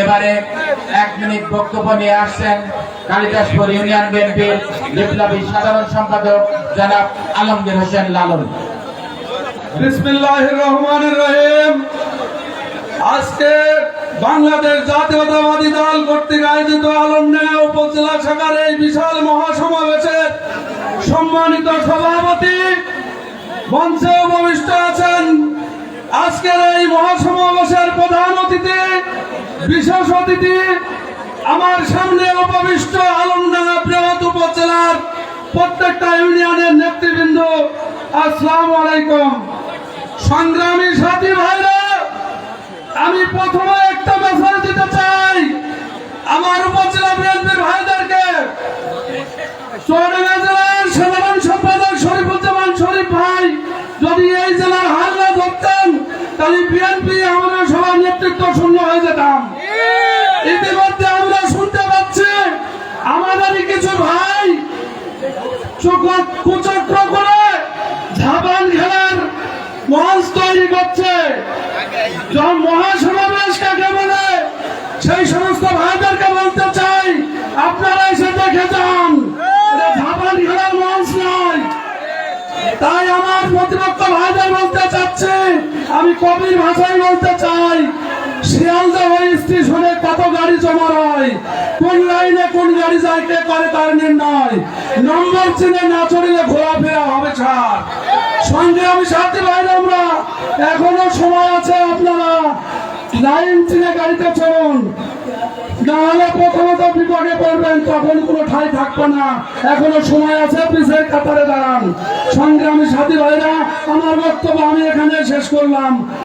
এবারে এক মিনিট বক্তব্য নিয়ে আসছেন কালিদাসপুর ইউনিয়ন বিএনপির বিপ্লবী সাধারণ সম্পাদক জনাব আলমগীর হোসেন লালন। আজকে বাংলাদেশ জাতীয়তাবাদী দল কর্তৃক আয়োজিত উপজেলা শাখার এই বিশাল সম্মানিত সভাপতি মঞ্চে উপবিষ্ট আছেন। আজকের এই মহাসমাবেশের প্রধান অতিথি বিশেষ অতিথি আমার সামনে উপবিষ্ট আলমডাঙ্গা বৃহৎ উপজেলার প্রত্যেকটা ইউনিয়নের নেতৃবৃন্দ, আসসালামু আলাইকুম। সংগ্রামী সাথী ভাইরা, আমি প্রথমে একটা মেসেজ দিতে চাই আমার উপজেলা বিএনপির ভাইদেরকে। চুয়াডাঙ্গা জেলার সাধারণ সম্পাদক শরীফুজ্জামান শরীফ ভাই, যদি এই জেলার হাল না ধরতেন, তাহলে বিএনপি আমরা সবার নেতৃত্ব হয়ে যেতাম। ইতিমধ্যে আমরা শুনতে পাচ্ছি আমাদেরই কিছু ভাই কুচক্র করে ঝাপান খেলার মঞ্চ তৈরি করছে। যখন মহাসমাবেশ কাকে বলে, সেই সমস্ত ভাইদেরকে বলতে চাই, আপনারা এসে দেখে যান। ঝাপান খেলার মঞ্চ নয়। তাই আমার প্রতিপক্ষ ভাইদের বলতে চাচ্ছি, আমি কবির ভাষায় বলতে চাই। স্টেশনে কত গাড়ি জমা হয়? কোন লাইনে কোন গাড়ি যায়, কে করে তার নির্ণয়? নম্বর চিনে না চড়িলে ঘোরাফেরা হবে ছাড়। সঙ্গে আমি সাথী ভাইরা আমরা। এখনও সময় আছে আপনারা। লাইন চিনে গাড়িতে চলুন নাহলে প্রথমত বিপদে পড়বেন, তখন কোনো ঠাই থাকবে না। এখনও সময় আছে পিছের কাতারে দাঁড়ান। সংগ্রামী সাথী ভাইরা, আমার বক্তব্য আমি এখানে শেষ করলাম।